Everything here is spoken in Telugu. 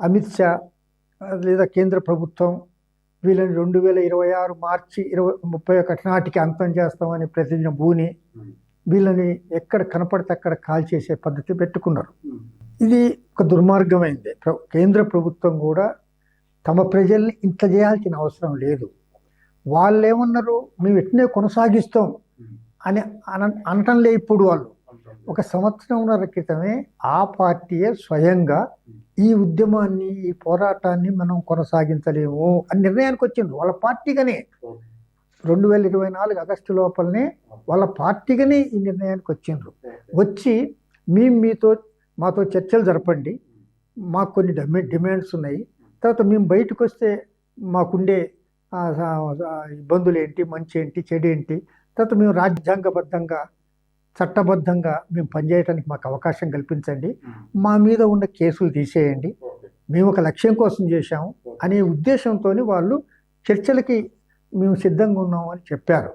అమిత్ షా లేదా కేంద్ర ప్రభుత్వం వీళ్ళని రెండు వేల ఇరవై ఆరు మార్చి ఇరవై ముప్పై ఒకటి నాటికి అంతం చేస్తామని ప్రతిజ్ఞ భూని వీళ్ళని ఎక్కడ కనపడితే అక్కడ కాల్ చేసే పద్ధతి పెట్టుకున్నారు. ఇది ఒక దుర్మార్గమైంది. కేంద్ర ప్రభుత్వం కూడా తమ ప్రజల్ని ఇంత చేయాల్సిన అవసరం లేదు. వాళ్ళు ఏమన్నారు మేము ఎట్నే కొనసాగిస్తాం అని అన అనటంలే ఇప్పుడు వాళ్ళు. ఒక సంవత్సరంన్నర క్రితమే ఆ పార్టీయే స్వయంగా ఈ ఉద్యమాన్ని ఈ పోరాటాన్ని మనం కొనసాగించలేము అని నిర్ణయానికి వచ్చిండ్రు. వాళ్ళ పార్టీగానే రెండు వేల ఇరవై నాలుగు ఆగస్టు లోపలనే వాళ్ళ పార్టీగానే ఈ నిర్ణయానికి వచ్చిండ్రు. వచ్చి మేము మీతో మాతో చర్చలు జరపండి. మాకు కొన్ని డిమా డిమాండ్స్ ఉన్నాయి. తర్వాత మేము బయటకు వస్తే మాకుండే ఇబ్బందులు ఏంటి మంచి ఏంటి చెడు ఏంటి తర్వాత మేము రాజ్యాంగబద్ధంగా చట్టబద్ధంగా మేము పనిచేయడానికి మాకు అవకాశం కల్పించండి. మా మీద ఉన్న కేసులు తీసేయండి. మేము ఒక లక్ష్యం కోసం చేశాము అనే ఉద్దేశంతో వాళ్ళు చర్చలకి మేము సిద్ధంగా ఉన్నాము అని చెప్పారు.